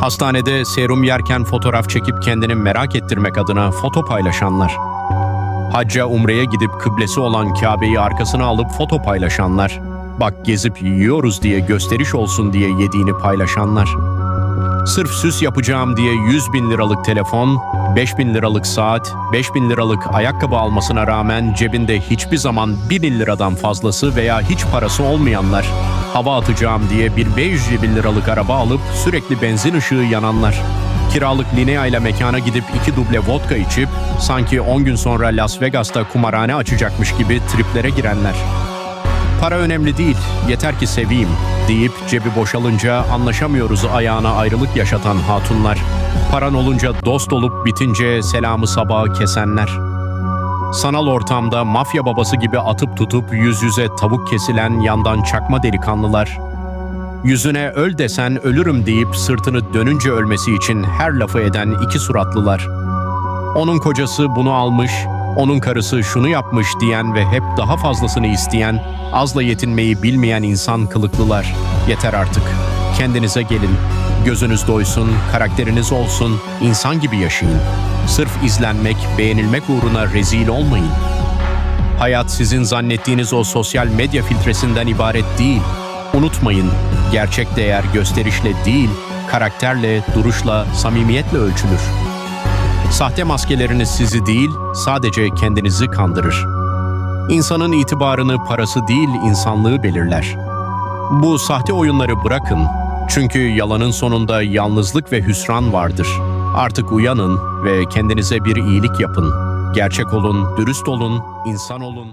Hastanede serum yerken fotoğraf çekip kendini merak ettirmek adına foto paylaşanlar. Hacca umreye gidip kıblesi olan Kabe'yi arkasına alıp foto paylaşanlar. Bak gezip yiyoruz diye gösteriş olsun diye yediğini paylaşanlar. Sırf süs yapacağım diye 100 bin liralık telefon, 5 bin liralık saat, 5 bin liralık ayakkabı almasına rağmen cebinde hiçbir zaman 1000 liradan fazlası veya hiç parası olmayanlar, hava atacağım diye bir 500 bin liralık araba alıp sürekli benzin ışığı yananlar, kiralık Linea ile mekana gidip iki duble vodka içip sanki 10 gün sonra Las Vegas'ta kumarhane açacakmış gibi triplere girenler. Para önemli değil, yeter ki seveyim deyip cebi boşalınca anlaşamıyoruz ayağına ayrılık yaşatan hatunlar. Paran olunca dost olup bitince selamı sabaha kesenler. Sanal ortamda mafya babası gibi atıp tutup yüz yüze tavuk kesilen yandan çakma delikanlılar. Yüzüne öl desen ölürüm deyip sırtını dönünce ölmesi için her lafı eden iki suratlılar. Onun kocası bunu almış, onun karısı şunu yapmış diyen ve hep daha fazlasını isteyen, azla yetinmeyi bilmeyen insan kılıklılar. Yeter artık. Kendinize gelin. Gözünüz doysun, karakteriniz olsun, insan gibi yaşayın. Sırf izlenmek, beğenilmek uğruna rezil olmayın. Hayat sizin zannettiğiniz o sosyal medya filtresinden ibaret değil. Unutmayın, gerçek değer gösterişle değil, karakterle, duruşla, samimiyetle ölçülür. Sahte maskeleriniz sizi değil, sadece kendinizi kandırır. İnsanın itibarını parası değil, insanlığı belirler. Bu sahte oyunları bırakın. Çünkü yalanın sonunda yalnızlık ve hüsran vardır. Artık uyanın ve kendinize bir iyilik yapın. Gerçek olun, dürüst olun, insan olun.